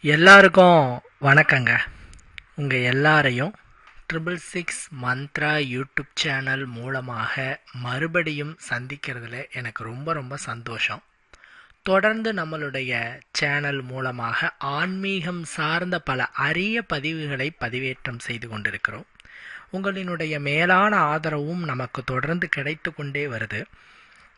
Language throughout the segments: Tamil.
எல்லாருக்கும் வணக்கங்க. உங்கள் எல்லாரையும் triple six Mantra YouTube channel மூலமாக மறுபடியும் சந்திக்கிறதுல எனக்கு ரொம்ப ரொம்ப சந்தோஷம். தொடர்ந்து நம்மளுடைய சேனல் மூலமாக ஆன்மீகம் சார்ந்த பல அரிய பதிவுகளை பதிவேற்றம் செய்து கொண்டிருக்கிறோம். உங்களினுடைய மேலான ஆதரவும் நமக்கு தொடர்ந்து கிடைத்து கொண்டே வருது.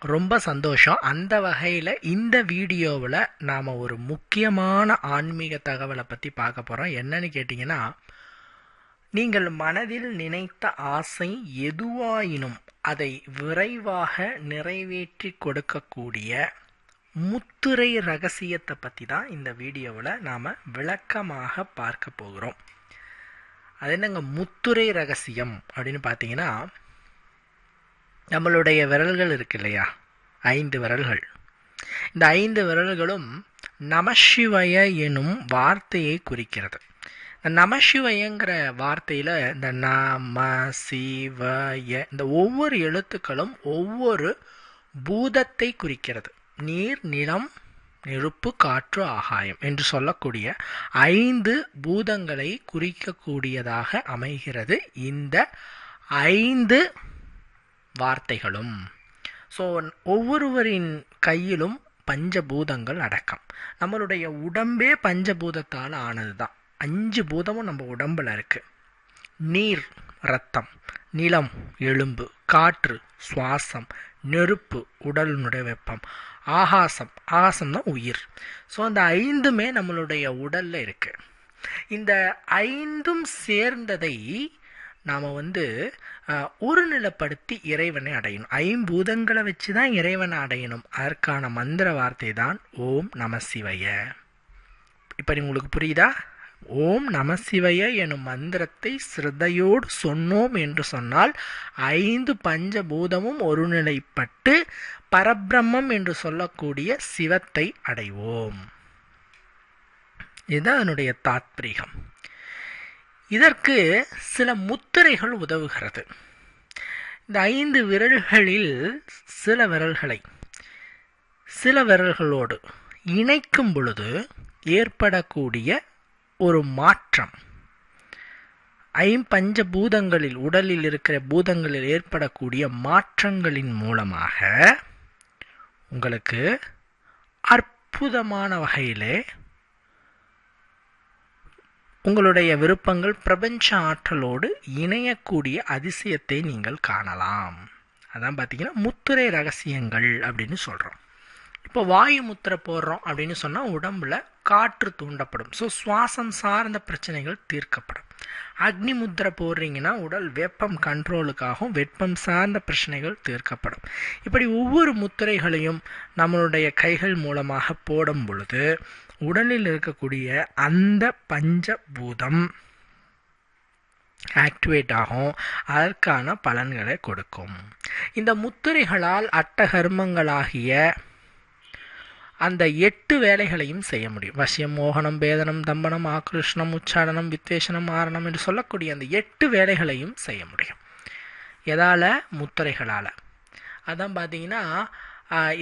ரொம்ப சந்தோஷம். அந்த வகையில் இந்த வீடியோவில் நாம் ஒரு முக்கியமான ஆன்மீக தகவலை பற்றி பார்க்க போகிறோம் என்னன்னு கேட்டிங்கன்னா நீங்கள் மனதில் நினைத்த ஆசை எதுவாயினும் அதை விரைவாக நிறைவேற்றி கொடுக்கக்கூடிய முத்துரை ரகசியத்தை பற்றி தான் இந்த வீடியோவில் நாம் விளக்கமாக பார்க்க போகிறோம். அது என்னங்க? முத்துரை ரகசியம் அப்படின்னு பார்த்தீங்கன்னா நம்மளுடைய விரல்கள் இருக்கு இல்லையா? ஐந்து விரல்கள். இந்த ஐந்து விரல்களும் நமசிவய எனும் வார்த்தையை குறிக்கிறது. இந்த நமசிவயங்கிற வார்த்தையில் இந்த நம சிவய இந்த ஒவ்வொரு எழுத்துக்களும் ஒவ்வொரு பூதத்தை குறிக்கிறது. நீர் நிலம் நெருப்பு காற்று ஆகாயம் என்று சொல்லக்கூடிய ஐந்து பூதங்களை குறிக்கக்கூடியதாக அமைகிறது. இந்த ஐந்து வார்த்தைகளும். ஸோ ஒவ்வொருவரின் கையிலும் பஞ்சபூதங்கள் அடக்கம். நம்மளுடைய உடம்பே பஞ்சபூதத்தால் ஆனது தான் அஞ்சு பூதமும் நம்ம உடம்பில் இருக்குது நீர் ரத்தம் நிலம் எலும்பு காற்று சுவாசம் நெருப்பு உடலினுடைய வெப்பம் ஆகாசம். ஆகாசம் தான் உயிர். ஸோ அந்த ஐந்துமே நம்மளுடைய உடலில் இருக்குது இந்த ஐந்தும் சேர்ந்ததை நாம் வந்து ஒருநிலைப்படுத்தி இறைவனை அடையணும். ஐம்பூதங்களை வச்சு தான் இறைவனை அடையணும். அதற்கான மந்திர வார்த்தை தான் ஓம் நம சிவய. இப்போ உங்களுக்கு புரியுதா? ஓம் நம சிவய எனும் மந்திரத்தை சிரத்தையோடு சொன்னோம் என்று சொன்னால் ஐந்து பஞ்சபூதமும் ஒருநிலைப்பட்டு பரபிரம்மம் என்று சொல்லக்கூடிய சிவத்தை அடைவோம். இதுதான் அதனுடைய தாத்பரிகம். இதற்கு சில முத்திரைகள் உதவுகிறது. இந்த ஐந்து விரல்களில் சில விரல்களை சில விரல்களோடு இணைக்கும் பொழுது ஏற்படக்கூடிய ஒரு மாற்றம். ஐம்பஞ்ச பூதங்களில் உடலில் இருக்கிற பூதங்களில் ஏற்படக்கூடிய மாற்றங்களின் மூலமாக உங்களுக்கு அற்புதமான வகையிலே உங்களுடைய விருப்பங்கள் பிரபஞ்ச ஆற்றலோடு இணையக்கூடிய அதிசயத்தை நீங்கள் காணலாம். அதான் பார்த்தீங்கன்னா முத்திரை ரகசியங்கள் அப்படின்னு சொல்கிறோம் இப்போ வாயு முத்திரை போடுறோம் அப்படின்னு சொன்னால் உடம்பில் காற்று தூண்டப்படும். ஸோ சுவாசம் சார்ந்த பிரச்சனைகள் தீர்க்கப்படும். அக்னி முத்திரை போடுறீங்கன்னா உடல் வெப்பம் கண்ட்ரோலுக்காகவும் வெப்பம் சார்ந்த பிரச்சனைகள் தீர்க்கப்படும். இப்படி ஒவ்வொரு முத்திரைகளையும் நம்மளுடைய கைகள் மூலமாக போடும் பொழுது உடலில் இருக்கக்கூடிய அந்த பஞ்சபூதம் ஆக்டிவேட் ஆகும். அதற்கான பலன்களை கொடுக்கும். இந்த முத்திரைகளால் அட்டகர்மங்களாகிய அந்த எட்டு வேலைகளையும் செய்ய முடியும். வசியம் மோகனம் பேதனம் தம்பனம் ஆக்ருஷ்ணம் உச்சாடனம் வித்வேஷனம் ஆரணம் என்று சொல்லக்கூடிய அந்த எட்டு வேலைகளையும் செய்ய முடியும். எதால்? முத்திரைகளால். அதான் பார்த்தீங்கன்னா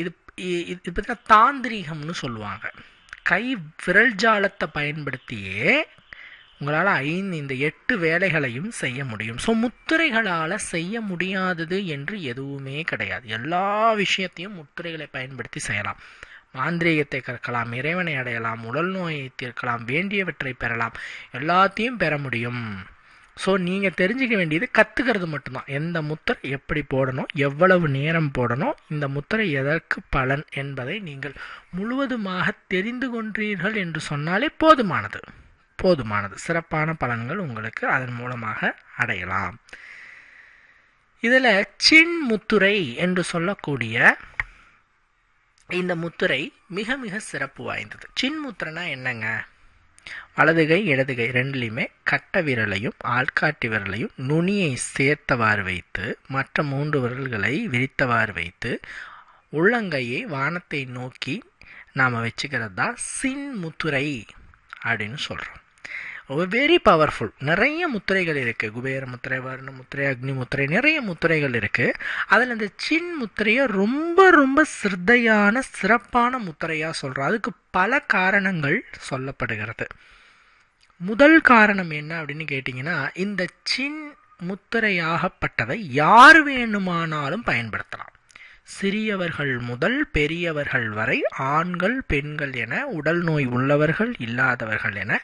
இது இது பார்த்தீங்கன்னா தாந்திரீகம்னு சொல்லுவாங்க. கை விரல் ஜாலத்தை பயன்படுத்தியே உங்களால் ஐந்து இந்த எட்டு வேலைகளையும் செய்ய முடியும். ஸோ முத்திரைகளால் செய்ய முடியாதது என்று எதுவுமே கிடையாது. எல்லா விஷயத்தையும் முத்திரைகளை பயன்படுத்தி செய்யலாம். மாந்திரீகத்தை கற்கலாம் இறைவனை அடையலாம் உடல் நோயை தீர்க்கலாம் வேண்டியவற்றை பெறலாம் எல்லாத்தையும் பெற முடியும். ஸோ நீங்கள் தெரிஞ்சுக்க வேண்டியது கற்றுக்கிறது மட்டும்தான். எந்த முத்திரை எப்படி போடணும் எவ்வளவு நேரம் போடணும் இந்த முத்திரை எதற்கு பலன் என்பதை நீங்கள் முழுவதுமாக தெரிந்து கொண்டீர்கள் என்று சொன்னாலே போதுமானது. போதுமானது. சிறப்பான பலன்கள் உங்களுக்கு அதன் மூலமாக அடையலாம். இதில் சின் முத்துரை என்று சொல்லக்கூடிய இந்த முத்துரை மிக மிக சிறப்பு வாய்ந்தது. சின்முத்திரைனா என்னங்க? வலதுகை இடதுகை ரெண்டுலேயுமே கட்ட விரலையும் ஆள்காட்டி விரலையும் நுனியை சேர்த்தவாறு வைத்து மற்ற மூன்று விரல்களை விரித்தவாறு வைத்து உள்ளங்கையை வானத்தை நோக்கி நாம் வச்சுக்கிறது தான் சின் முத்துரை அப்படின்னு சொல்கிறோம் Oh, வெரி பவர்ஃபுல் நிறைய முத்திரைகள் இருக்குது குபேர முத்திரை வர்ண முத்திரை அக்னி முத்திரை நிறைய முத்திரைகள் இருக்குது அதில் இந்த சின் முத்திரையை ரொம்ப ரொம்ப சிரத்தையான சிறப்பான முத்திரையாக சொல்கிறோம் அதுக்கு பல காரணங்கள் சொல்லப்படுகிறது. முதல் காரணம் என்ன அப்படின்னு கேட்டிங்கன்னா இந்த சின் முத்திரையாகப்பட்டதை யார் வேணுமானாலும் பயன்படுத்தலாம். சிறியவர்கள் முதல் பெரியவர்கள் வரை ஆண்கள் பெண்கள் என உடல் நோய் உள்ளவர்கள் இல்லாதவர்கள் என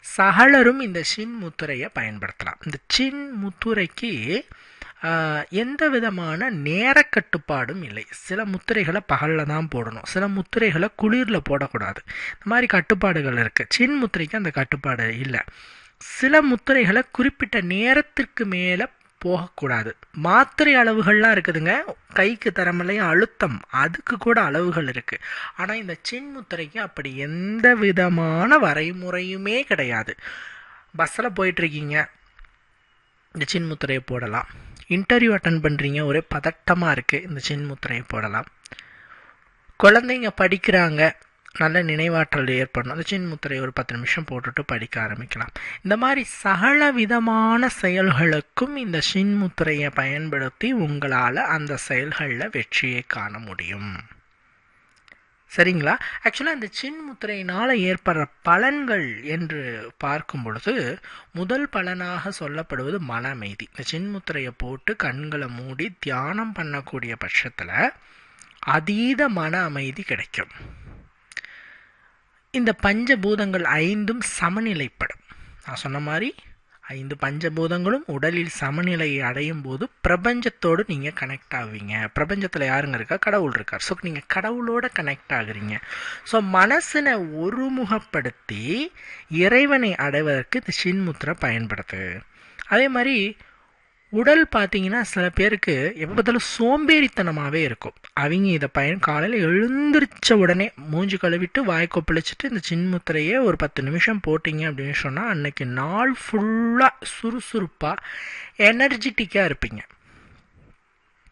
சகலரும் இந்த சின் முத்திரையை பயன்படுத்தலாம். இந்த சின் முத்துரைக்கு எந்த விதமான நேர கட்டுப்பாடும் இல்லை. சில முத்திரைகளை பகலில் தான் போடணும். சில முத்திரைகளை குளிரில் போடக்கூடாது. இந்த மாதிரி கட்டுப்பாடுகள் இருக்குது சின் முத்திரைக்கு அந்த கட்டுப்பாடு இல்லை. சில முத்திரைகளை குறிப்பிட்ட நேரத்திற்கு மேலே போகக்கூடாது. மாத்திரை அளவுகள்லாம் இருக்குதுங்க. கைக்கு தரமலையும் அழுத்தம். அதுக்கு கூட அளவுகள் இருக்குது ஆனால் இந்த சின்முத்திரைக்கு அப்படி எந்த விதமான வரைமுறையுமே கிடையாது. பஸ்ஸில் போயிட்டுருக்கீங்க. இந்த சின் முத்திரையை போடலாம். இன்டர்வியூ அட்டன் பண்ணுறீங்க ஒரே பதட்டமாக இருக்குது இந்த சின் முத்திரையை போடலாம். குழந்தைங்க படிக்கிறாங்க. நல்ல நினைவாற்றல் ஏற்படணும். அந்த சின் ஒரு பத்து நிமிஷம் போட்டுட்டு படிக்க ஆரம்பிக்கலாம். இந்த மாதிரி சகல விதமான செயல்களுக்கும் இந்த சின் முத்திரையை பயன்படுத்தி உங்களால் அந்த செயல்களில் வெற்றியை காண முடியும். சரிங்களா? ஆக்சுவலாக இந்த சின் முத்திரையினால் ஏற்படுற பலன்கள் என்று பார்க்கும் பொழுது முதல் பலனாக சொல்லப்படுவது மன அமைதி இந்த சின் முத்திரையை போட்டு கண்களை மூடி தியானம் பண்ணக்கூடிய பட்சத்தில் அதீத மன அமைதி கிடைக்கும். இந்த பஞ்சபூதங்கள் ஐந்தும் சமநிலைப்படும். நான் சொன்ன மாதிரி ஐந்து பஞ்சபூதங்களும் உடலில் சமநிலையை அடையும் போது பிரபஞ்சத்தோடு நீங்கள் கனெக்ட் ஆவீங்க. பிரபஞ்சத்தில் யாருங்க இருக்கா? கடவுள் இருக்கார். ஸோ நீங்கள் கடவுளோட கனெக்ட் ஆகுறீங்க. ஸோ மனசினை ஒருமுகப்படுத்தி இறைவனை அடைவதற்கு இந்த சின்முத்திரை பயன்படுது அதே மாதிரி உடல் பார்த்தீங்கன்னா சில பேருக்கு எப்போ பார்த்தாலும் சோம்பேறித்தனமாகவே இருக்கும். அவங்க இதை பயன் காலையில் எழுந்திரிச்ச உடனே மூஞ்சி கழுவிட்டு வாய் கொப்பளிச்சுட்டு இந்த சின்முத்திரையே ஒரு பத்து நிமிஷம் போட்டிங்க அப்படின்னு சொன்னால் அன்னைக்கு நாள் ஃபுல்லாக சுறுசுறுப்பாக எனர்ஜிட்டிக்காக இருப்பீங்க.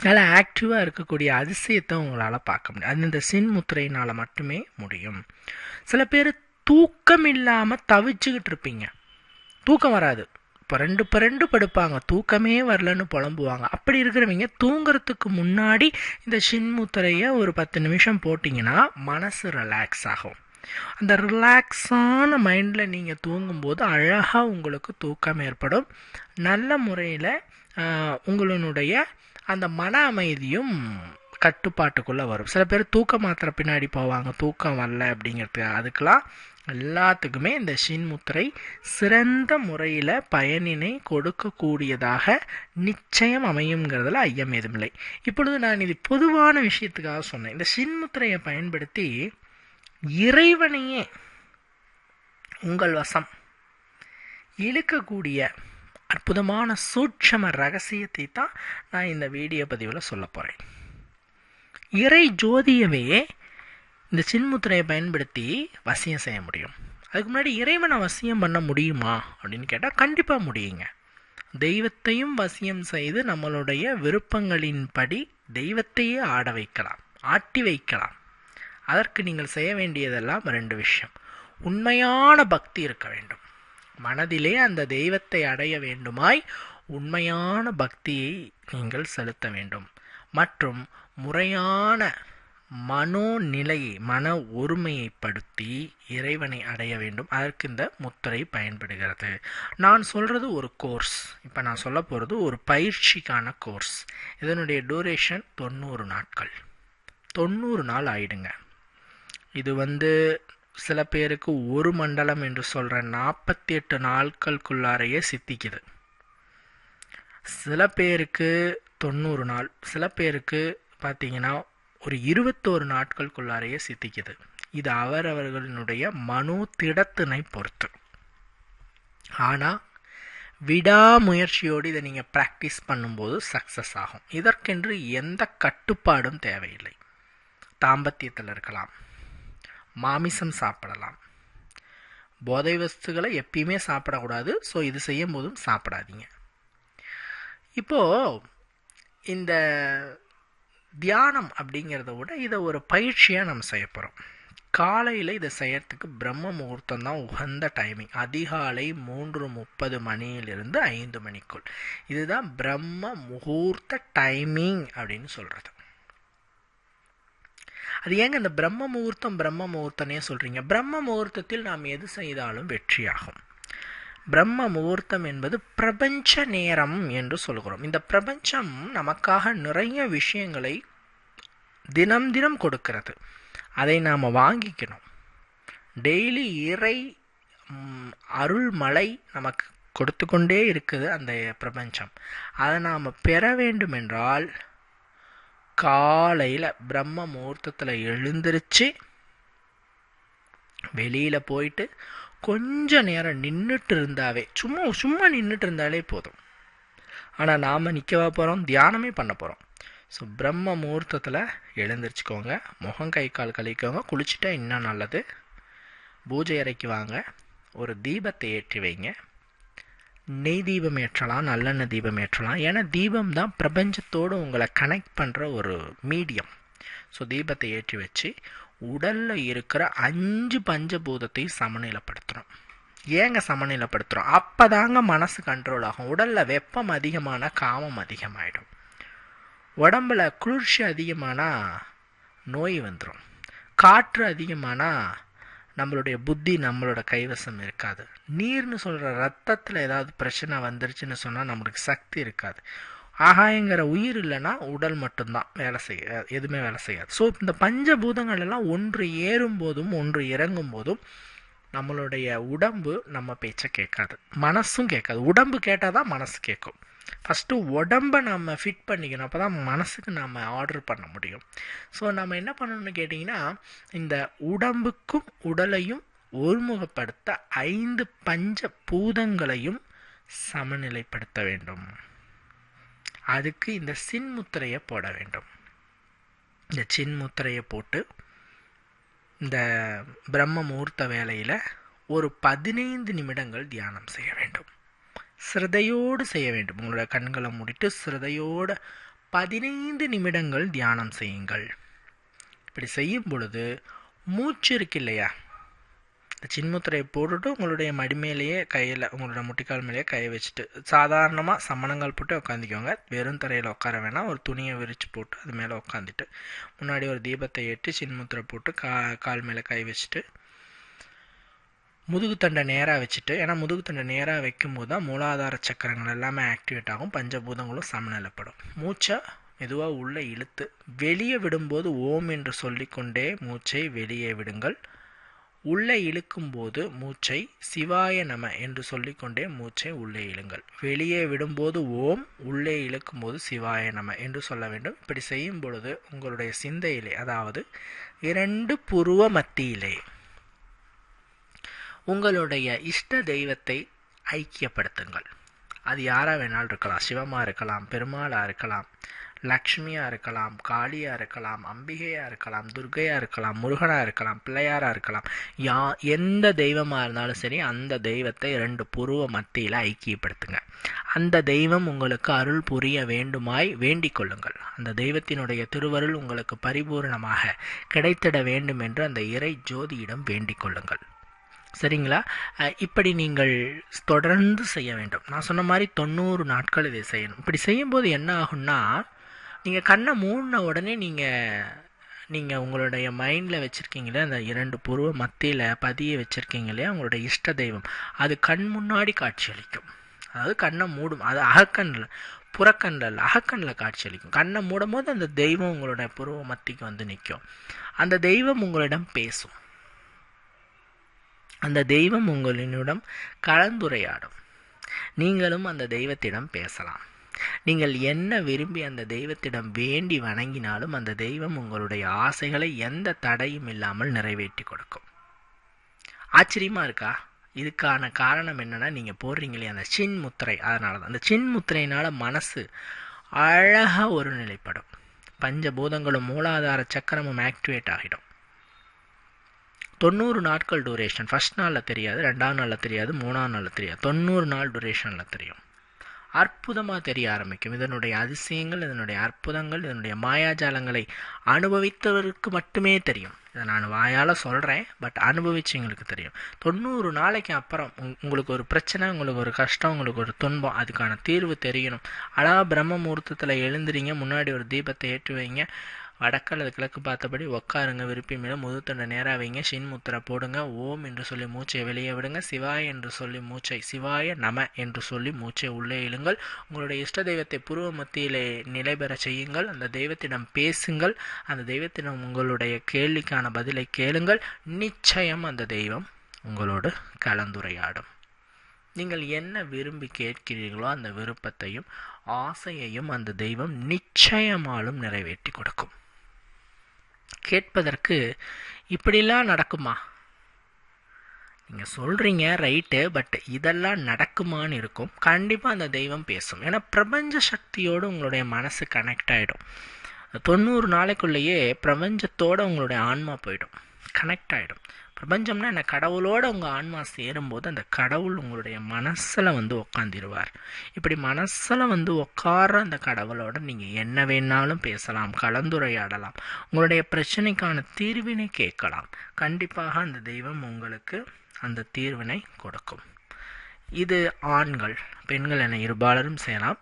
நல்லா ஆக்டிவாக இருக்கக்கூடிய அதிசயத்தை உங்களால் பார்க்க முடியும். அது இந்த சின்முத்திரையினால் மட்டுமே முடியும். சில பேர் தூக்கம் இல்லாமல் தவிச்சுக்கிட்டு இருப்பீங்க. தூக்கம் வராது. இப்போ ரெண்டு படுப்பாங்க. தூக்கமே வரலன்னு புலம்புவாங்க. அப்படி இருக்கிறவங்க தூங்குறதுக்கு முன்னாடி இந்த சின்முத்திரையை ஒரு பத்து நிமிஷம் போட்டிங்கன்னா மனசு ரிலாக்ஸ் ஆகும். அந்த ரிலாக்ஸான மைண்டில் நீங்கள் தூங்கும்போது அழகாக உங்களுக்கு தூக்கம் ஏற்படும். நல்ல முறையில் உங்களுடைய அந்த மன அமைதியும் கட்டுப்பாட்டுக்குள்ளே வரும். சில பேர் தூக்க மாத்திரை பின்னாடி போவாங்க. தூக்கம் வரல அப்படிங்கிறதுக்கு அதுக்கெலாம் எல்லாத்துக்குமே இந்த ஷின்முத்திரை சிறந்த முறையில் பயனினை கொடுக்கக்கூடியதாக நிச்சயம் அமையுங்கிறதுல ஐயம் எதுமில்லை இப்பொழுது நான் இது பொதுவான விஷயத்துக்காக சொன்னேன். இந்த ஷின்முத்திரையை பயன்படுத்தி இறைவனையே உங்கள் வசம் இழுக்கக்கூடிய அற்புதமான சூட்சம ரகசியத்தை தான் நான் இந்த வீடியோ பதிவில் சொல்ல போகிறேன் இறை ஜோதியவே இந்த சின்முத்திரையை பயன்படுத்தி வசியம் செய்ய முடியும். அதுக்கு முன்னாடி இறைவனை வசியம் பண்ண முடியுமா? அப்படின்னு கேட்டால் கண்டிப்பாக முடியுங்க. தெய்வத்தையும் வசியம் செய்து நம்மளுடைய விருப்பங்களின்படி தெய்வத்தையே ஆட வைக்கலாம் ஆட்டி வைக்கலாம். அதற்கு நீங்கள் செய்ய வேண்டியதெல்லாம் ரெண்டு விஷயம். உண்மையான பக்தி இருக்க வேண்டும். மனதிலே அந்த தெய்வத்தை அடைய வேண்டுமாய் உண்மையான பக்தியை நீங்கள் செலுத்த வேண்டும். மற்றும் முறையான மனோநிலையை மன ஒருமையைப்படுத்தி இறைவனை அடைய வேண்டும். அதற்கு இந்த முத்திரை பயன்படுகிறது. நான் சொல்கிறது ஒரு கோர்ஸ். இப்போ நான் சொல்ல போகிறது ஒரு பயிற்சிக்கான கோர்ஸ். இதனுடைய டூரேஷன் தொண்ணூறு நாட்கள். தொண்ணூறு நாள் ஆயிடுங்க. இது வந்து சில பேருக்கு ஒரு மண்டலம் என்று சொல்கிற நாற்பத்தி எட்டு நாட்களுக்குள்ளாரையே சித்திக்குது. சில பேருக்கு தொண்ணூறு நாள். சில பேருக்கு பார்த்தீங்கன்னா ஒரு இருபத்தோரு நாட்களுக்குள்ளாரையே சித்திக்குது. இது அவரவர்களுடைய மனு திடத்தினை பொறுத்து. ஆனால் விடாமுயற்சியோடு இதை நீங்கள் ப்ராக்டிஸ் பண்ணும்போது சக்ஸஸ் ஆகும். இதற்கென்று எந்த கட்டுப்பாடும் தேவையில்லை. தாம்பத்தியத்தில் இருக்கலாம். மாமிசம் சாப்பிடலாம். போதை வஸ்துகளை எப்பயுமே சாப்பிடக்கூடாது. ஸோ இது செய்யும் போதும் சாப்பிடாதீங்க. இப்போது இந்த தியானம் அப்படிங்கிறத விட இதை ஒரு பயிற்சியாக நம்ம செய்ய போகிறோம் காலையில் இதை செய்யறதுக்கு பிரம்ம முகூர்த்தம் தான் உகந்த டைமிங் அதிகாலை மூன்று முப்பது மணியிலிருந்து ஐந்து மணிக்குள். இதுதான் பிரம்ம முகூர்த்த டைமிங் அப்படின்னு சொல்கிறது அது ஏங்க இந்த பிரம்ம முகூர்த்தம் பிரம்ம முகூர்த்தனே சொல்கிறீங்க பிரம்ம முகூர்த்தத்தில் நாம் எது செய்தாலும் வெற்றியாகும். பிரம்ம முகூர்த்தம் என்பது பிரபஞ்ச நேரம் என்று சொல்கிறோம். இந்த பிரபஞ்சம் நமக்காக நிறைய விஷயங்களை தினம் தினம் கொடுக்கிறது. அதை நாம் வாங்கிக்கணும். டெய்லி இறை அருள்மலை நமக்கு கொடுத்து கொண்டே இருக்குது அந்த பிரபஞ்சம். அதை நாம் பெற வேண்டுமென்றால் காலையில் பிரம்ம முகூர்த்தத்தில் எழுந்திருச்சு வெளியில் போயிட்டு கொஞ்ச நேரம் நின்றுட்டு இருந்தாவே சும்மா சும்மா நின்றுட்டு இருந்தாலே போதும். ஆனால் நாம் நிற்கவா போகிறோம் தியானமே பண்ண போகிறோம் ஸோ பிரம்ம முகூர்த்தத்தில் எழுந்திரிச்சிக்கோங்க முகம் கை கால் கழிக்கோங்க குளிச்சுட்டா இன்னும் நல்லது. பூஜை அறைக்கு வாங்க ஒரு தீபத்தை ஏற்றி வைங்க. நெய் தீபம் ஏற்றலாம் நல்லெண்ணெய் தீபம் ஏற்றலாம். ஏன்னா தீபம் தான் பிரபஞ்சத்தோடு உங்களை கனெக்ட் பண்ணுற ஒரு மீடியம் ஸோ தீபத்தை ஏற்றி வச்சு உடலில் இருக்கிற அஞ்சு பஞ்சபூதத்தையும் சமநிலைப்படுத்துகிறோம் ஏங்க சமநிலைப்படுத்துகிறோம் அப்போ தாங்க மனசு கண்ட்ரோல் ஆகும். உடலில் வெப்பம் அதிகமான காமம் அதிகமாகிடும் உடம்புல குளிர்ச்சி அதிகமானால் நோய் வந்துடும் காற்று அதிகமானால் நம்மளுடைய புத்தி நம்மளோட கைவசம் இருக்காது. நீர்னு சொல்கிற ரத்தத்தில் ஏதாவது பிரச்சனை வந்துருச்சுன்னு சொன்னால் நம்மளுக்கு சக்தி இருக்காது. ஆகாயங்கிற உயிர் இல்லைன்னா உடல் மட்டும்தான் வேலை செய்ய எதுவுமே வேலை செய்யாது. ஸோ இந்த பஞ்சபூதங்கள் எல்லாம் ஒன்று ஏறும் போதும் ஒன்று இறங்கும் போதும் நம்மளுடைய உடம்பு நம்ம பேச்சை கேட்காது. மனசும் கேட்காது. உடம்பு கேட்டால் தான் மனசு கேட்கும். ஃபஸ்ட்டு உடம்பை நம்ம ஃபிட் பண்ணிக்கணும். அப்போ தான் மனசுக்கு நம்ம ஆர்டர் பண்ண முடியும். ஸோ நம்ம என்ன பண்ணணும்னு கேட்டிங்கன்னா இந்த உடம்புக்கும் உடலையும் ஒருமுகப்படுத்த ஐந்து பஞ்ச பூதங்களையும் சமநிலைப்படுத்த வேண்டும். அதுக்கு இந்த சின்முத்திரையை போட வேண்டும். இந்த சின்முத்திரையை போட்டு இந்த பிரம்ம முகூர்த்த வேலையில் ஒரு பதினைந்து நிமிடங்கள் தியானம் செய்ய வேண்டும். சிரதையோடு செய்ய வேண்டும். உங்களோட கண்களை மூடிட்டு சிரதையோடு பதினைந்து நிமிடங்கள் தியானம் செய்யுங்கள். இப்படி செய்யும் பொழுது மூச்சு இருக்கு இல்லையா? சின்முத்திரையை போட்டுட்டு உங்களுடைய மடி மேலேயே கையில் உங்களோட முட்டிக்கால் மேலேயே கையை வச்சுட்டு சாதாரணமாக சமணங்கால் போட்டு உட்காந்துக்கோங்க வெறும் தரையில் உட்கார வேணாம். ஒரு துணியை விரித்து போட்டு அது மேலே உட்காந்துட்டு முன்னாடி ஒரு தீபத்தை ஏற்றி சின்முத்திரை போட்டு கா கால் மேலே கை வச்சுட்டு முதுகுத்தண்டை நேராக வச்சுட்டு ஏன்னா முதுகுத்தண்டை நேராக வைக்கும்போது தான் மூலாதார சக்கரங்கள் எல்லாமே ஆக்டிவேட் ஆகும். பஞ்சபூதங்களும் சமநிலைப்படும். மூச்சை மெதுவாக உள்ளே இழுத்து வெளியே விடும்போது ஓம் என்று சொல்லிக்கொண்டே மூச்சை வெளியே விடுங்கள். உள்ளே இழுக்கும்போது மூச்சை சிவாய நம என்று சொல்லிக்கொண்டே மூச்சை உள்ளே இழுங்கள். வெளியே விடும்போது ஓம் உள்ளே இழுக்கும்போது சிவாய நம என்று சொல்ல வேண்டும். இப்படி செய்யும் பொழுது உங்களுடைய சிந்தையிலே அதாவது இரண்டு புருவ மத்தியிலே உங்களுடைய இஷ்ட தெய்வத்தை ஐக்கியப்படுத்துங்கள். அது யாராக வேணாலும் இருக்கலாம். சிவமாக இருக்கலாம் பெருமாளாக இருக்கலாம் லக்ஷ்மியாக இருக்கலாம் காளியாக இருக்கலாம் அம்பிகையாக இருக்கலாம் துர்கையாக இருக்கலாம் முருகனாக இருக்கலாம் பிள்ளையாராக இருக்கலாம். யா எந்த தெய்வமாக இருந்தாலும் சரி அந்த தெய்வத்தை ரெண்டு புருவ மத்தியில் ஐக்கியப்படுத்துங்க. அந்த தெய்வம் உங்களுக்கு அருள் புரிய வேண்டுமாய் வேண்டிக் கொள்ளுங்கள். அந்த தெய்வத்தினுடைய திருவருள் உங்களுக்கு பரிபூர்ணமாக கிடைத்திட வேண்டும் என்று அந்த இறை ஜோதியிடம் வேண்டிக் கொள்ளுங்கள். சரிங்களா? இப்படி நீங்கள் தொடர்ந்து செய்ய வேண்டும். நான் சொன்ன மாதிரி தொண்ணூறு நாட்கள் இதை செய்யணும். இப்படி செய்யும்போது என்ன ஆகும்னா நீங்கள் கண்ணை மூடின உடனே நீங்கள் நீங்கள் உங்களுடைய மைண்டில் வச்சுருக்கீங்களே அந்த இரண்டு புருவ மத்தியில் பதிய வச்சுருக்கீங்களே உங்களுடைய இஷ்ட தெய்வம். அது கண் முன்னாடி காட்சியளிக்கும் அதாவது கண்ணை மூடும் அது அகக்கண்ணில் புறக்கண்ணில் அகக்கண்ணில் காட்சியளிக்கும் கண்ணை மூடும் போது அந்த தெய்வம் உங்களுடைய புருவ மத்திக்கு வந்து நிற்கும் அந்த தெய்வம் உங்களிடம் பேசும். அந்த தெய்வம் உங்களிடம் கலந்துரையாடும். நீங்களும் அந்த தெய்வத்திடம் பேசலாம். நீங்கள் என்ன விரும்பி அந்த தெய்வத்திடம் வேண்டி வணங்கினாலும் அந்த தெய்வம் உங்களுடைய ஆசைகளை எந்த தடையும் இல்லாமல் நிறைவேற்றி கொடுக்கும். ஆச்சரியமா இருக்கா? இதுக்கான காரணம் என்னன்னா நீங்கள் போடுறீங்களே அந்த சின் முத்திரை. அதனால தான். அந்த சின் முத்திரையினால மனசு அழகாக ஒரு நிலைப்படும் பஞ்சபூதங்களும் மூலாதார சக்கரமும் ஆக்டிவேட் ஆகிடும். தொண்ணூறு நாட்கள் டூரேஷன் ஃபஸ்ட் நாளில் தெரியாது ரெண்டாம் நாளில் தெரியாது மூணாம் நாளில் தெரியாது. தொண்ணூறு நாள் டூரேஷனில் தெரியும். அற்புதமாக தெரிய ஆரம்பிக்கும். இதனுடைய அதிசயங்கள் இதனுடைய அற்புதங்கள் இதனுடைய மாயாஜாலங்களை அனுபவித்தவருக்கு மட்டுமே தெரியும். இதை நான் வாயால் சொல்கிறேன் பட் அனுபவிச்சவங்களுக்கு தெரியும். தொண்ணூறு நாளைக்கு அப்புறம் உங் உங்களுக்கு ஒரு பிரச்சனை உங்களுக்கு ஒரு கஷ்டம் உங்களுக்கு ஒரு துன்பம் அதுக்கான தீர்வு தெரியணும். அழகா பிரம்ம முகூர்த்தத்தில் எழுந்துறீங்க முன்னாடி ஒரு தீபத்தை ஏற்றி வைங்க. வடக்கல்லது கிழக்கு பார்த்தபடி உக்காருங்க விருப்பி மேலே முதுத்தண்டை நேராக வைங்க சின்முத்திரை போடுங்க ஓம் என்று சொல்லி மூச்சை வெளியே விடுங்க சிவாய் என்று சொல்லி மூச்சை சிவாய நம என்று சொல்லி மூச்சை உள்ளே இழுங்கள். உங்களுடைய இஷ்ட தெய்வத்தை புருவ மத்தியிலே நிலை பெற செய்யுங்கள். அந்த தெய்வத்திடம் பேசுங்கள். அந்த தெய்வத்திடம் உங்களுடைய கேள்விக்கான பதிலை கேளுங்கள். நிச்சயம் அந்த தெய்வம் உங்களோடு கலந்துரையாடும். நீங்கள் என்ன விரும்பி கேட்கிறீர்களோ அந்த விருப்பத்தையும் ஆசையையும் அந்த தெய்வம் நிச்சயமாலும் நிறைவேற்றி கொடுக்கும். கேட்பதற்கு இப்படிலாம் நடக்குமா? நீங்கள் சொல்கிறீங்க ரைட்டு பட் இதெல்லாம் நடக்குமான்னு இருக்கும். கண்டிப்பாக அந்த தெய்வம் பேசும். ஏன்னா பிரபஞ்ச சக்தியோடு உங்களுடைய மனசு கனெக்ட் ஆகிடும் தொண்ணூறு நாளைக்குள்ளேயே பிரபஞ்சத்தோடு உங்களுடைய ஆன்மா போயிடும். கனெக்ட் ஆகிடும் பிரபஞ்சம்னா என்ன? கடவுளோட உங்கள் ஆன்மா சேரும்போது அந்த கடவுள் உங்களுடைய மனசில் வந்து உக்காந்துருவார். இப்படி மனசில் வந்து உட்கார அந்த கடவுளோட நீங்கள் என்ன வேணாலும் பேசலாம் கலந்துரையாடலாம். உங்களுடைய பிரச்சனைக்கான தீர்வினை கேட்கலாம். கண்டிப்பாக அந்த தெய்வம் உங்களுக்கு அந்த தீர்வினை கொடுக்கும். இது ஆண்கள் பெண்கள் என இருபாலரும் செய்யலாம்.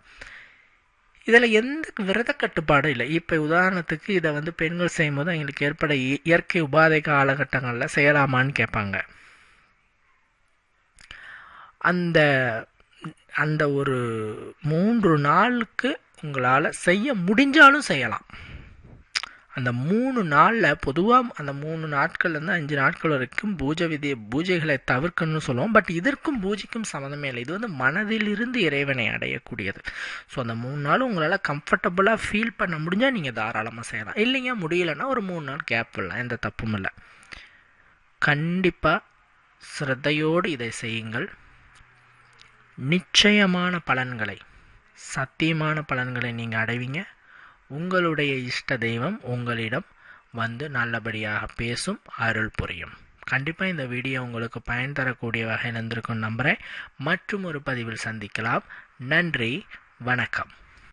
இதில் எந்த விரத கட்டுப்பாடும் இல்லை. இப்போ உதாரணத்துக்கு இதை வந்து பெண்கள் செய்யும்போது அவங்களுக்கு ஏற்பட இயற்கை உபாதை காலகட்டங்களில் செய்யலாமான்னு கேட்பாங்க. அந்த அந்த ஒரு மூன்று நாளுக்கு உங்களால் செய்ய முடிஞ்சாலும் செய்யலாம். அந்த மூணு நாளில் பொதுவாக அந்த மூணு நாட்கள்லேருந்து அஞ்சு நாட்கள் வரைக்கும் பூஜை விதியை பூஜைகளை தவிர்க்கணும்னு சொல்லுவோம். பட் இதற்கும் பூஜைக்கும் சம்மந்தமே இல்லை. இது வந்து மனதிலிருந்து இறைவனை அடையக்கூடியது. ஸோ அந்த மூணு நாள் உங்களால் கம்ஃபர்டபுளாக ஃபீல் பண்ண முடிஞ்சால் நீங்கள் தாராளமாக செய்யலாம். இல்லைங்க முடியலன்னா ஒரு மூணு நாள் கேப் விடலாம். எந்த தப்பும் இல்லை. கண்டிப்பாக சிரத்தையோடு இதை செய்யுங்கள். நிச்சயமான பலன்களை சத்தியமான பலன்களை நீங்கள் அடைவீங்க. உங்களுடைய இஷ்ட தெய்வம் உங்களிடம் வந்து நல்லபடியாக பேசும் அருள் புரியும். கண்டிப்பாக இந்த வீடியோ உங்களுக்கு பயன் தரக்கூடிய வகையில் இருந்திருக்கும் நம்புகிறேன் மற்றும் ஒரு பதிவில் சந்திக்கலாம். நன்றி. வணக்கம்.